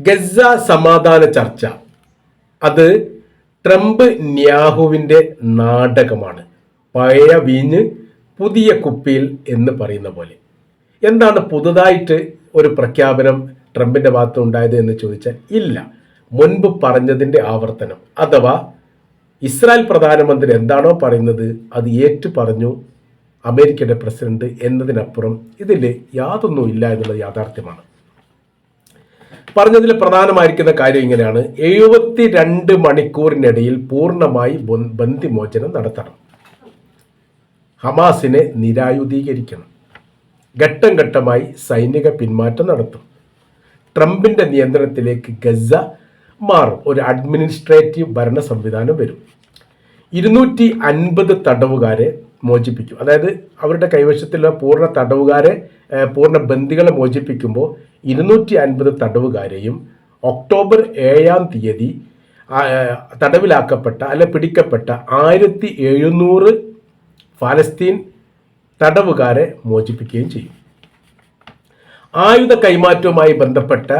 Gaza സമാധാന ചർച്ച. അത് ട്രംപ് ന്യാഹുവിന്റെ നാടകമാണ്. പഴയ വീഞ്ഞ് പുതിയ കുപ്പിയിൽ എന്ന് പറയുന്ന പോലെ. എന്താണ് പുതുതായിട്ട് ഒരു പ്രഖ്യാപനം ട്രംപിന്റെ ഭാഗത്ത് ഉണ്ടായത് എന്ന് ചോദിച്ചാൽ ഇല്ല. മുൻപ് പറഞ്ഞതിന്റെ ആവർത്തനം. അഥവാ ഇസ്രായേൽ പ്രധാനമന്ത്രി എന്താണോ പറയുന്നത് അത് ഏറ്റു പറഞ്ഞു അമേരിക്കയുടെ പ്രസിഡന്റ് എന്നതിനപ്പുറം ഇതിൽ യാതൊന്നും ഇല്ല എന്നുള്ളത് യാഥാർത്ഥ്യമാണ്. പറഞ്ഞതിൽ പ്രധാനമായിരിക്കുന്ന കാര്യം ഇങ്ങനെയാണ്. എഴുപത്തി രണ്ട് മണിക്കൂറിനിടയിൽ പൂർണമായി ബന്ധിമോചനം നടത്തണം. ഹമാസിനെ നിരായുധീകരിക്കണം. ഘട്ടം ഘട്ടമായി സൈനിക പിന്മാറ്റം നടത്തും. ട്രംപിന്റെ നിയന്ത്രണത്തിലേക്ക് ഗസ മാറും. ഒരു അഡ്മിനിസ്ട്രേറ്റീവ് ഭരണ സംവിധാനം വരും. ഇരുന്നൂറ്റി അൻപത് തടവുകാരെ മോചിപ്പിക്കും. അതായത് അവരുടെ കൈവശത്തിലുള്ള പൂർണ തടവുകാരെ പൂർണ ബന്ദികളെ മോചിപ്പിക്കുമ്പോൾ ഇരുന്നൂറ്റി അൻപത് തടവുകാരെയും ഒക്ടോബർ ഏഴാം തീയതി തടവിലാക്കപ്പെട്ട അല്ലെ പിടിക്കപ്പെട്ട ആയിരത്തി എഴുന്നൂറ് ഫലസ്തീൻ തടവുകാരെ മോചിപ്പിക്കുകയും ചെയ്യും. ആയുധ കൈമാറ്റവുമായി ബന്ധപ്പെട്ട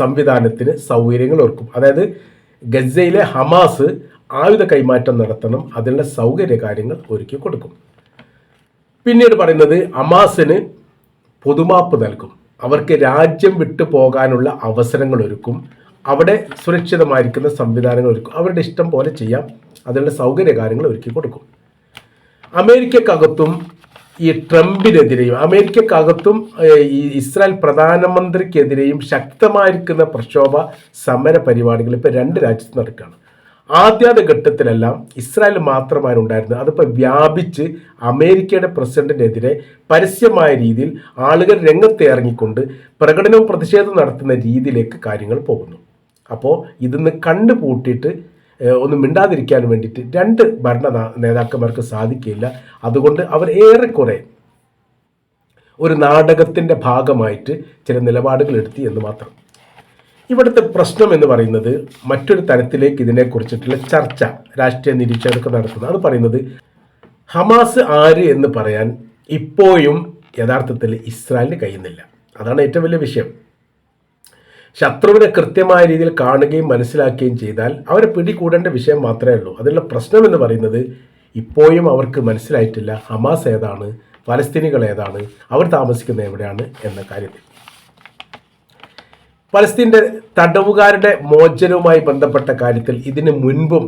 സംവിധാനത്തിന് സൗകര്യങ്ങൾ ഒരുക്കും. അതായത് ഗസയിലെ ഹമാസ് ആയുധ കൈമാറ്റം നടത്തണം അതിനുള്ള സൗകര്യ കാര്യങ്ങൾ ഒരുക്കി കൊടുക്കും. പിന്നീട് പറയുന്നത് ഹമാസിന് പൊതുമാപ്പ് നൽകും. അവർക്ക് രാജ്യം വിട്ടു പോകാനുള്ള അവസരങ്ങൾ ഒരുക്കും. അവിടെ സുരക്ഷിതമായിരിക്കുന്ന സംവിധാനങ്ങൾ ഒരുക്കും. അവരുടെ ഇഷ്ടം പോലെ ചെയ്യാം. അതിനുള്ള സൗകര്യ കാര്യങ്ങൾ ഒരുക്കി കൊടുക്കും. അമേരിക്കക്കകത്തും ഈ ട്രംപിനെതിരെയും അമേരിക്കക്കകത്തും ഈ ഇസ്രായേൽ പ്രധാനമന്ത്രിക്കെതിരെയും ശക്തമായിരിക്കുന്ന പ്രക്ഷോഭ സമര പരിപാടികൾ ഇപ്പോൾ രണ്ട് രാജ്യത്ത് നടക്കുകയാണ്. ആദ്യാത ഘട്ടത്തിലെല്ലാം ഇസ്രായേൽ മാത്രമാണ് ഉണ്ടായിരുന്നത് അതിപ്പോൾ വ്യാപിച്ച് അമേരിക്കയുടെ പ്രസിഡന്റിനെതിരെ പരസ്യമായ രീതിയിൽ ആളുകൾ രംഗത്ത് ഇറങ്ങിക്കൊണ്ട് പ്രകടനവും പ്രതിഷേധം നടത്തുന്ന രീതിയിലേക്ക് കാര്യങ്ങൾ പോകുന്നു. അപ്പോൾ ഇതിന്ന് കണ്ടുപൂട്ടിയിട്ട് ഒന്നും മിണ്ടാതിരിക്കാൻ വേണ്ടിയിട്ട് രണ്ട് ഭരണ നേതാക്കന്മാർക്ക് സാധിക്കില്ല. അതുകൊണ്ട് അവർ ഏറെക്കുറെ ഒരു നാടകത്തിന്റെ ഭാഗമായിട്ട് ചില നിലപാടുകൾ എടുത്തി എന്ന് മാത്രം. ഇവിടുത്തെ പ്രശ്നം എന്ന് പറയുന്നത് മറ്റൊരു തരത്തിലേക്ക് ഇതിനെക്കുറിച്ചിട്ടുള്ള ചർച്ച രാഷ്ട്രീയ നിരീക്ഷകർക്ക് നടത്തുന്നത്. അത് പറയുന്നത് ഹമാസ് ആര് എന്ന് പറയാൻ ഇപ്പോഴും യഥാർത്ഥത്തിൽ ഇസ്രായേലിന് കഴിയുന്നില്ല. അതാണ് ഏറ്റവും വലിയ വിഷയം. ശത്രുവിനെ കൃത്യമായ രീതിയിൽ കാണുകയും മനസ്സിലാക്കുകയും ചെയ്താൽ അവരെ പിടികൂടേണ്ട വിഷയം മാത്രമേ ഉള്ളൂ. അതിനുള്ള പ്രശ്നം എന്ന് പറയുന്നത് ഇപ്പോഴും അവർക്ക് മനസ്സിലായിട്ടില്ല ഹമാസ് ഏതാണ് ഫലസ്തീനികൾ ഏതാണ് അവർ താമസിക്കുന്നത് എവിടെയാണ് എന്ന കാര്യത്തിൽ. പലസ്തീന്റെ തടവുകാരുടെ മോചനവുമായി ബന്ധപ്പെട്ട കാര്യത്തിൽ ഇതിനു മുൻപും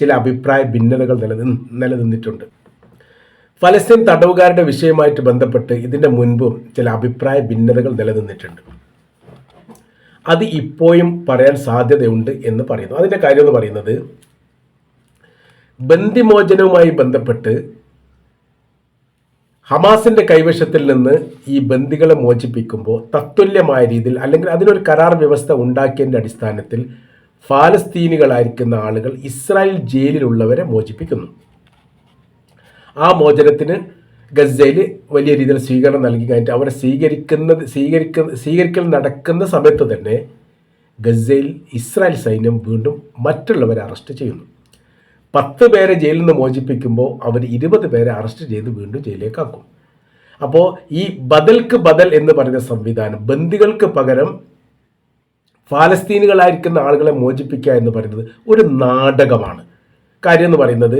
ചില അഭിപ്രായ ഭിന്നതകൾ നിലനിന്ന് നിലനിന്നിട്ടുണ്ട്. ഫലസ്തീൻ തടവുകാരുടെ വിഷയമായിട്ട് ബന്ധപ്പെട്ട് ഇതിന്റെ മുൻപും ചില അഭിപ്രായ ഭിന്നതകൾ നിലനിന്നിട്ടുണ്ട്. അത് ഇപ്പോഴും പറയാൻ സാധ്യതയുണ്ട് എന്ന് പറയുന്നു. അതിന്റെ കാര്യം എന്ന് പറയുന്നത് ബന്ദിമോചനവുമായി ബന്ധപ്പെട്ട് ഹമാസിന്റെ കൈവശത്തിൽ നിന്ന് ഈ ബന്ദികളെ മോചിപ്പിക്കുമ്പോൾ തത്തുല്യമായ രീതിയിൽ അല്ലെങ്കിൽ അതിനൊരു കരാർ വ്യവസ്ഥ ഉണ്ടാക്കിയതിന്റെ അടിസ്ഥാനത്തിൽ ഫാലസ്തീനികളായിരിക്കുന്ന ആളുകൾ ഇസ്രായേൽ ജയിലിലുള്ളവരെ മോചിപ്പിക്കുന്നു. ആ മോചനത്തിന് ഗസയിൽ വലിയ രീതിയിൽ സ്വീകരണം നൽകി കഴിഞ്ഞിട്ട് അവരെ സ്വീകരിക്കുന്നത് സ്വീകരിക്കുന്ന സ്വീകരിക്കൽ നടക്കുന്ന സമയത്ത് തന്നെ ഗസയിൽ ഇസ്രായേൽ സൈന്യം വീണ്ടും മറ്റുള്ളവരെ അറസ്റ്റ് ചെയ്യുന്നു. പത്ത് പേരെ ജയിലിൽ നിന്ന് മോചിപ്പിക്കുമ്പോൾ അവർ ഇരുപത് പേരെ അറസ്റ്റ് ചെയ്ത് വീണ്ടും ജയിലിലേക്ക് ആക്കും അപ്പോൾ ഈ ബദൽക്ക് ബദൽ എന്ന് പറയുന്ന സംവിധാനം ബന്ദികൾക്ക് പകരം ഫാലസ്തീനുകളായിരിക്കുന്ന ആളുകളെ മോചിപ്പിക്കുക എന്ന് പറയുന്നത് ഒരു നാടകമാണ്. കാര്യം എന്ന് പറയുന്നത്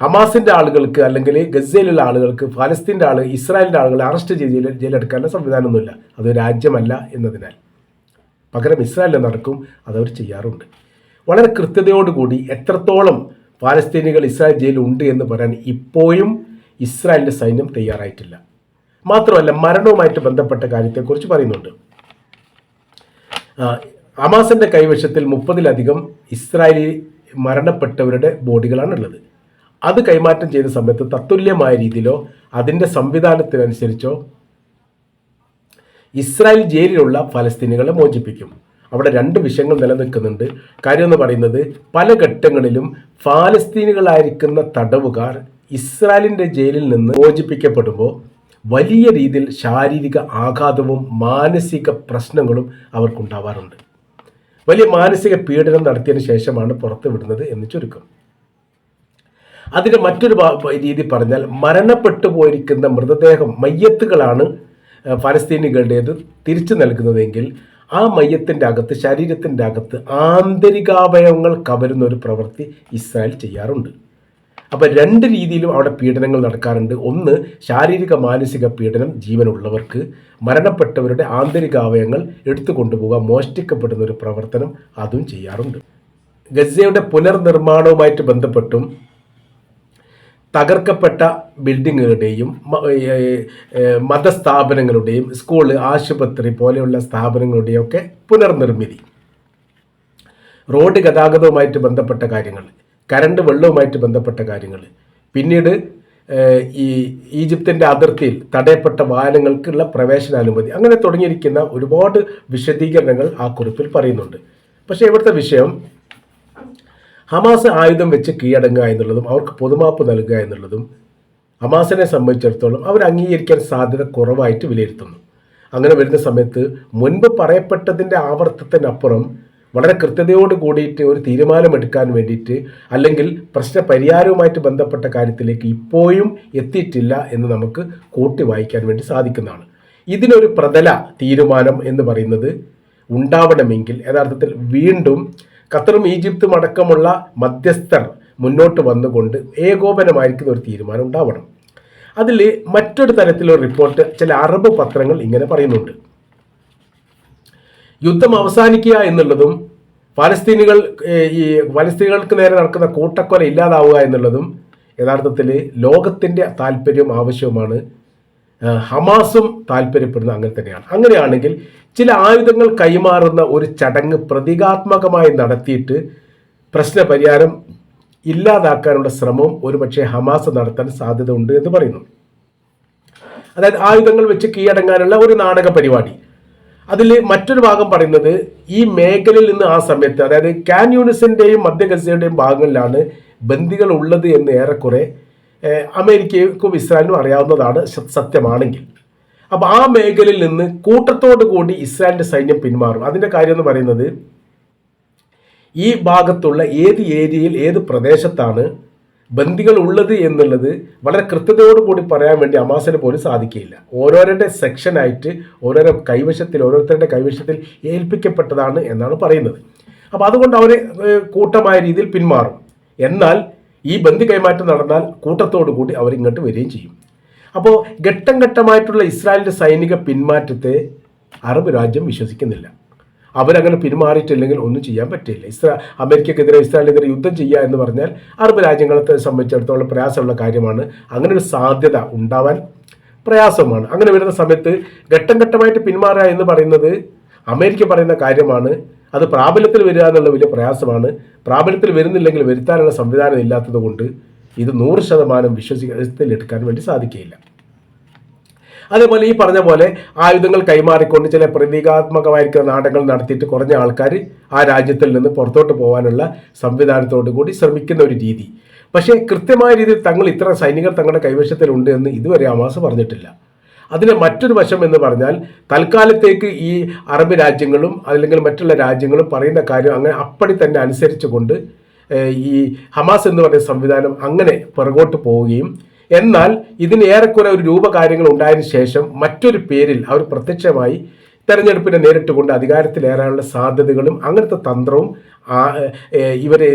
ഹമാസിന്റെ ആളുകൾക്ക് അല്ലെങ്കിൽ ഗസയിലുള്ള ആളുകൾക്ക് ഫലസ്തീന്റെ ആളുകൾ ഇസ്രായേലിന്റെ ആളുകളെ അറസ്റ്റ് ചെയ്ത് ജയിലെടുക്കാനുള്ള സംവിധാനമൊന്നുമില്ല. അത് രാജ്യമല്ല എന്നതിനാൽ. പകരം ഇസ്രായേലിൽ നടക്കും അതവർ ചെയ്യാറുണ്ട്. വളരെ കൃത്യതയോടുകൂടി എത്രത്തോളം പാലസ്തീനികൾ ഇസ്രായേൽ ജയിലിൽ ഉണ്ട് എന്ന് പറയാൻ ഇപ്പോഴും ഇസ്രായേലിന്റെ സൈന്യം തയ്യാറായിട്ടില്ല. മാത്രമല്ല മരണവുമായിട്ട് ബന്ധപ്പെട്ട കാര്യത്തെക്കുറിച്ച് പറയുന്നുണ്ട്. അമാസിന്റെ കൈവശത്തിൽ മുപ്പതിലധികം ഇസ്രായേലി മരണപ്പെട്ടവരുടെ ബോഡികളാണുള്ളത്. അത് കൈമാറ്റം ചെയ്ത സമയത്ത് തത്തുല്യമായ രീതിയിലോ അതിന്റെ സംവിധാനത്തിനനുസരിച്ചോ ഇസ്രായേൽ ജയിലിലുള്ള ഫലസ്തീനികളെ മോചിപ്പിക്കും. അവിടെ രണ്ട് വിഷയങ്ങൾ നിലനിൽക്കുന്നുണ്ട്. കാര്യം എന്ന് പറയുന്നത് പല ഘട്ടങ്ങളിലും ഫാലസ്തീനുകളായിരിക്കുന്ന തടവുകാർ ഇസ്രായേലിന്റെ ജയിലിൽ നിന്ന് മോചിപ്പിക്കപ്പെടുമ്പോൾ വലിയ രീതിയിൽ ശാരീരിക ആഘാതവും മാനസിക പ്രശ്നങ്ങളും അവർക്കുണ്ടാവാറുണ്ട്. വലിയ മാനസിക പീഡനം നടത്തിയതിനു ശേഷമാണ് പുറത്തു വിടുന്നത് എന്ന് ചുരുക്കം. അതിന്റെ മറ്റൊരു രീതി പറഞ്ഞാൽ മരണപ്പെട്ടു പോയിരിക്കുന്ന മൃതദേഹം മയ്യത്തുകളാണ് ഫലസ്തീനികളുടേത് തിരിച്ചു നൽകുന്നതെങ്കിൽ ആ മയ്യത്തിന്റെ അകത്ത് ശരീരത്തിന്റെ അകത്ത് ആന്തരികാവയവങ്ങൾ കവരുന്ന ഒരു പ്രവൃത്തി ഇസ്രായേൽ ചെയ്യാറുണ്ട്. അപ്പോൾ രണ്ട് രീതിയിലും അവിടെ പീഡനങ്ങൾ നടക്കാറുണ്ട്. ഒന്ന് ശാരീരിക മാനസിക പീഡനം ജീവനുള്ളവർക്ക് മരണപ്പെട്ടവരുടെ ആന്തരികാവയവങ്ങൾ എടുത്തു കൊണ്ടുപോകുക മോഷ്ടിക്കപ്പെടുന്ന ഒരു പ്രവർത്തനം അതും ചെയ്യാറുണ്ട്. ഗസയുടെ പുനർനിർമ്മാണവുമായിട്ട് ബന്ധപ്പെട്ടും തകർക്കപ്പെട്ട ബിൽഡിങ്ങുകളുടെയും മതസ്ഥാപനങ്ങളുടെയും സ്കൂൾ ആശുപത്രി പോലെയുള്ള സ്ഥാപനങ്ങളുടെയും ഒക്കെ പുനർനിർമ്മിതി. റോഡ് ഗതാഗതവുമായിട്ട് ബന്ധപ്പെട്ട കാര്യങ്ങൾ കരണ്ട് വെള്ളവുമായിട്ട് ബന്ധപ്പെട്ട കാര്യങ്ങൾ. പിന്നീട് ഈ ഈജിപ്തിന്റെ അതിർത്തിയിൽ തടയപ്പെട്ട വാഹനങ്ങൾക്കുള്ള പ്രവേശനാനുമതി. അങ്ങനെ തുടങ്ങിയിരിക്കുന്ന ഒരുപാട് വിശദീകരണങ്ങൾ ആ കുറിപ്പിൽ പറയുന്നുണ്ട്. പക്ഷേ ഇവിടുത്തെ വിഷയം ഹമാസ് ആയുധം വെച്ച് കീഴടങ്ങുക എന്നുള്ളതും അവർക്ക് പൊതുമാപ്പ് നൽകുക എന്നുള്ളതും ഹമാസിനെ സംബന്ധിച്ചിടത്തോളം അവർ അംഗീകരിക്കാൻ സാധ്യത കുറവായിട്ട് വിലയിരുത്തുന്നു. അങ്ങനെ വരുന്ന സമയത്ത് മുൻപ് പറയപ്പെട്ടതിന്റെ ആവർത്തത്തിനപ്പുറം വളരെ കൃത്യതയോട് കൂടിയിട്ട് ഒരു തീരുമാനമെടുക്കാൻ വേണ്ടിയിട്ട് അല്ലെങ്കിൽ പ്രശ്ന പരിഹാരവുമായിട്ട് ബന്ധപ്പെട്ട കാര്യത്തിലേക്ക് ഇപ്പോഴും എത്തിയിട്ടില്ല എന്ന് നമുക്ക് കൂട്ടി വായിക്കാൻ വേണ്ടി സാധിക്കുന്നതാണ്. ഇതിനൊരു പ്രതല തീരുമാനം എന്ന് പറയുന്നത് ഉണ്ടാവണമെങ്കിൽ യഥാർത്ഥത്തിൽ വീണ്ടും ഖത്തറും ഈജിപ്തും അടക്കമുള്ള മധ്യസ്ഥർ മുന്നോട്ട് വന്നുകൊണ്ട് ഏകോപനമായിരിക്കുന്ന ഒരു തീരുമാനം ഉണ്ടാവണം. അതിൽ മറ്റൊരു തരത്തിലൊരു റിപ്പോർട്ട് ചില അറബ് പത്രങ്ങൾ ഇങ്ങനെ പറയുന്നുണ്ട്. യുദ്ധം അവസാനിക്കുക എന്നുള്ളതും പാലസ്തീനുകൾ ഈ പാലസ്തീനുകൾക്ക് നേരെ നടക്കുന്ന കൂട്ടക്കൊല ഇല്ലാതാവുക എന്നുള്ളതും യഥാർത്ഥത്തിൽ ലോകത്തിന്റെ താല്പര്യവും ആവശ്യവുമാണ് ഹമാസും താല്പര്യപ്പെടുന്നത് അങ്ങനെ തന്നെയാണ്. അങ്ങനെയാണെങ്കിൽ ചില ആയുധങ്ങൾ കൈമാറുന്ന ഒരു ചടങ്ങ് പ്രതീകാത്മകമായി നടത്തിയിട്ട് പ്രശ്നപരിഹാരം ഇല്ലാതാക്കാനുള്ള ശ്രമവും ഒരുപക്ഷെ ഹമാസ് നടത്താൻ സാധ്യത ഉണ്ട് എന്ന് പറയുന്നു. അതായത് ആയുധങ്ങൾ വെച്ച് കീഴടങ്ങാനുള്ള ഒരു നാടക പരിപാടി. അതിൽ മറ്റൊരു ഭാഗം പറയുന്നത് ഈ മേഖലയിൽ നിന്ന് ആ സമയത്ത് അതായത് കാൻ യൂണിസിന്റെയും മധ്യ ഗസയുടെയും ഭാഗങ്ങളിലാണ് ബന്ദികൾ ഉള്ളത് എന്ന് ഏറെക്കുറെ അമേരിക്കയ്ക്കും ഇസ്രായേലിനും അറിയാവുന്നതാണ് സത്യമാണെങ്കിൽ. അപ്പോൾ ആ മേഖലയിൽ നിന്ന് കൂട്ടത്തോടു കൂടി ഇസ്രായേലിന്റെ സൈന്യം പിന്മാറും. അതിന്റെ കാര്യം എന്ന് പറയുന്നത് ഈ ഭാഗത്തുള്ള ഏത് ഏരിയയിൽ ഏത് പ്രദേശത്താണ് ബന്ദികൾ ഉള്ളത് എന്നുള്ളത് വളരെ കൃത്യതയോടുകൂടി പറയാൻ വേണ്ടി അമാസിന് പോലും സാധിക്കില്ല ഓരോരുടെ സെക്ഷനായിട്ട് ഓരോരോ കൈവശത്തിൽ ഓരോരുത്തരുടെ കൈവശത്തിൽ ഏൽപ്പിക്കപ്പെട്ടതാണ് എന്നാണ് പറയുന്നത്. അപ്പോൾ അതുകൊണ്ട് അവർ കൂട്ടമായ രീതിയിൽ പിന്മാറും. എന്നാൽ ഈ ബന്ധു കൈമാറ്റം നടന്നാൽ കൂട്ടത്തോടു കൂടി അവർ ഇങ്ങോട്ട് വരികയും ചെയ്യും. അപ്പോൾ ഘട്ടം ഘട്ടമായിട്ടുള്ള ഇസ്രായേലിന്റെ സൈനിക പിന്മാറ്റത്തെ അറബ് രാജ്യം വിശ്വസിക്കുന്നില്ല. അവരങ്ങനെ പിന്മാറിയിട്ടില്ലെങ്കിൽ ഒന്നും ചെയ്യാൻ പറ്റില്ല. ഇസ്രാ അമേരിക്കക്കെതിരെ ഇസ്രായേലിനെതിരെ യുദ്ധം ചെയ്യുക എന്ന് പറഞ്ഞാൽ അറബ് രാജ്യങ്ങളെ സംബന്ധിച്ചിടത്തോളം പ്രയാസമുള്ള കാര്യമാണ്. അങ്ങനെ ഒരു സാധ്യത ഉണ്ടാവാൻ പ്രയാസമാണ്. അങ്ങനെ വരുന്ന സമയത്ത് ഘട്ടം ഘട്ടമായിട്ട് പിന്മാറുക എന്ന് പറയുന്നത് അമേരിക്ക പറയുന്ന കാര്യമാണ് അത് പ്രാബല്യത്തിൽ വരിക എന്നുള്ള വലിയ പ്രയാസമാണ്. പ്രാബല്യത്തിൽ വരുന്നില്ലെങ്കിൽ വരുത്താനുള്ള സംവിധാനം ഇല്ലാത്തത് കൊണ്ട് ഇത് നൂറ് ശതമാനം വിശ്വസിക്കാൻ വേണ്ടി സാധിക്കുകയില്ല. അതേപോലെ ഈ പറഞ്ഞ പോലെ ആയുധങ്ങൾ കൈമാറിക്കൊണ്ട് ചില പ്രതീകാത്മകമായിരിക്കുന്ന നാടകങ്ങൾ നടത്തിയിട്ട് കുറഞ്ഞ ആൾക്കാർ ആ രാജ്യത്തിൽ നിന്ന് പുറത്തോട്ട് പോകാനുള്ള സംവിധാനത്തോടു കൂടി ശ്രമിക്കുന്ന ഒരു രീതി. പക്ഷേ കൃത്യമായ രീതിയിൽ തങ്ങൾ ഇത്ര സൈനികർ തങ്ങളുടെ കൈവശത്തിലുണ്ട് എന്ന് ഇതുവരെ അമാസ് പറഞ്ഞിട്ടില്ല. അതിന് മറ്റൊരു വശം എന്ന് പറഞ്ഞാൽ തൽക്കാലത്തേക്ക് ഈ അറബ് രാജ്യങ്ങളും അല്ലെങ്കിൽ മറ്റുള്ള രാജ്യങ്ങളും പറയുന്ന കാര്യം അങ്ങനെ അപ്പടി തന്നെ അനുസരിച്ചുകൊണ്ട് ഈ ഹമാസ് എന്ന് പറയുന്ന സംവിധാനം അങ്ങനെ പുറകോട്ട് പോവുകയും എന്നാൽ ഇതിന് ഏറെക്കുറെ ഒരു രൂപകാര്യങ്ങൾ ഉണ്ടായതിനു ശേഷം മറ്റൊരു പേരിൽ അവർ പ്രത്യക്ഷമായി തെരഞ്ഞെടുപ്പിനെ നേരിട്ടുകൊണ്ട് അധികാരത്തിലേറാനുള്ള സാധ്യതകളും അങ്ങനത്തെ തന്ത്രവും ഇവരെ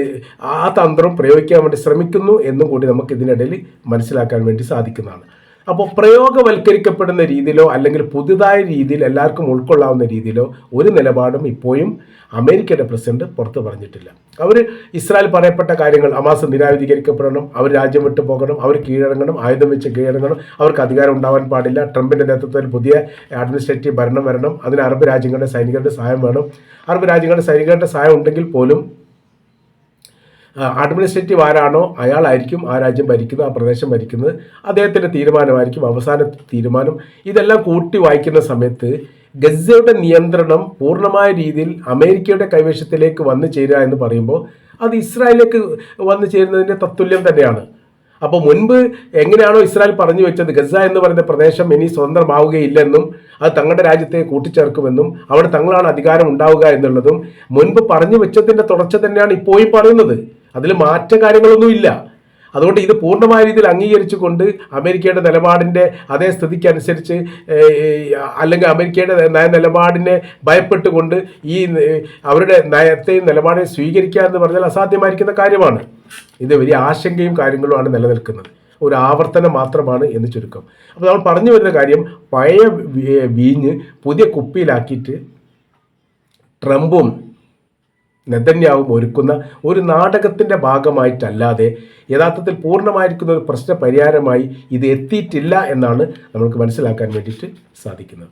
ആ തന്ത്രം പ്രയോഗിക്കാൻ വേണ്ടി ശ്രമിക്കുന്നു എന്നും കൂടി നമുക്ക് ഇതിനിടയിൽ മനസ്സിലാക്കാൻ വേണ്ടി സാധിക്കുന്നതാണ്. അപ്പോൾ പ്രയോഗവൽക്കരിക്കപ്പെടുന്ന രീതിയിലോ അല്ലെങ്കിൽ പുതുതായ രീതിയിൽ എല്ലാവർക്കും ഉൾക്കൊള്ളാവുന്ന രീതിയിലോ ഒരു നിലപാടും ഇപ്പോഴും അമേരിക്കയുടെ പ്രസിഡന്റ് പുറത്ത് പറഞ്ഞിട്ടില്ല. അവർ ഇസ്രായേൽ പറയപ്പെട്ട കാര്യങ്ങൾ അമാസ് നിരായുധീകരിക്കപ്പെടണം അവർ രാജ്യം വിട്ടു പോകണം അവർ കീഴടങ്ങണം ആയുധം വെച്ച് കീഴടങ്ങണം അവർക്ക് അധികാരം ഉണ്ടാവാൻ പാടില്ല ട്രംപിന്റെ നേതൃത്വത്തിൽ പുതിയ അഡ്മിനിസ്ട്രേറ്റീവ് ഭരണം വരണം അതിന് അറബ് രാജ്യങ്ങളുടെ സൈനികരുടെ സഹായം വേണം. അറബ് രാജ്യങ്ങളുടെ സൈനികരുടെ സഹായം ഉണ്ടെങ്കിൽ പോലും അഡ്മിനിസ്ട്രേറ്റീവ് ആരാണോ അയാളായിരിക്കും ആ രാജ്യം ഭരിക്കുന്നത് ആ പ്രദേശം ഭരിക്കുന്നത്. അദ്ദേഹത്തിന്റെ തീരുമാനമായിരിക്കും അവസാന തീരുമാനം. ഇതെല്ലാം കൂട്ടി വായിക്കുന്ന സമയത്ത് ഗസയുടെ നിയന്ത്രണം പൂർണമായ രീതിയിൽ അമേരിക്കയുടെ കൈവശത്തിലേക്ക് വന്നു ചേരുക എന്ന് പറയുമ്പോൾ അത് ഇസ്രായേലിലേക്ക് വന്നു ചേരുന്നതിന്റെ തത്തുല്യം തന്നെയാണ്. അപ്പോൾ മുൻപ് എങ്ങനെയാണോ ഇസ്രായേൽ പറഞ്ഞു വെച്ചത് ഗസ എന്ന് പറയുന്ന പ്രദേശം ഇനി സ്വതന്ത്രമാവുകയില്ലെന്നും അത് തങ്ങളുടെ രാജ്യത്തെ കൂട്ടിച്ചേർക്കുമെന്നും അവിടെ തങ്ങളാണ് അധികാരം ഉണ്ടാവുക എന്നുള്ളതും മുൻപ് പറഞ്ഞു വെച്ചതിന്റെ തുടർച്ച തന്നെയാണ് ഇപ്പോഴും പറയുന്നത്. അതിൽ മാറ്റ കാര്യങ്ങളൊന്നുമില്ല അതുകൊണ്ട് ഇത് പൂർണമായ രീതിയിൽ അംഗീകരിച്ചുകൊണ്ട് അമേരിക്കയുടെ നിലപാടിന്റെ അതേ സ്ഥിതിക്കനുസരിച്ച് അല്ലെങ്കിൽ അമേരിക്കയുടെ നയ നിലപാടിനെ ഭയപ്പെട്ടുകൊണ്ട് ഈ അവരുടെ നയത്തെയും നിലപാടെയും സ്വീകരിക്കുക എന്ന് പറഞ്ഞാൽ അസാധ്യമായിരിക്കുന്ന കാര്യമാണ്. ഇത് വലിയ ആശങ്കയും കാര്യങ്ങളുമാണ് നിലനിൽക്കുന്നത്. ഒരു ആവർത്തനം മാത്രമാണ് എന്ന് ചുരുക്കം. അപ്പോൾ നമ്മൾ പറഞ്ഞു വരുന്ന കാര്യം പഴയ വീഞ്ഞ് പുതിയ കുപ്പിയിലാക്കിയിട്ട് ട്രംപും നെതന്യാവും ഒരുക്കുന്ന ഒരു നാടകത്തിന്റെ ഭാഗമായിട്ടല്ലാതെ യഥാർത്ഥത്തിൽ പൂർണമായിരിക്കുന്ന ഒരു പ്രശ്ന പരിഹാരമായി ഇത് എത്തിയിട്ടില്ല എന്നാണ് നമുക്ക് മനസ്സിലാക്കാൻ വേണ്ടിയിട്ട് സാധിക്കുന്നത്.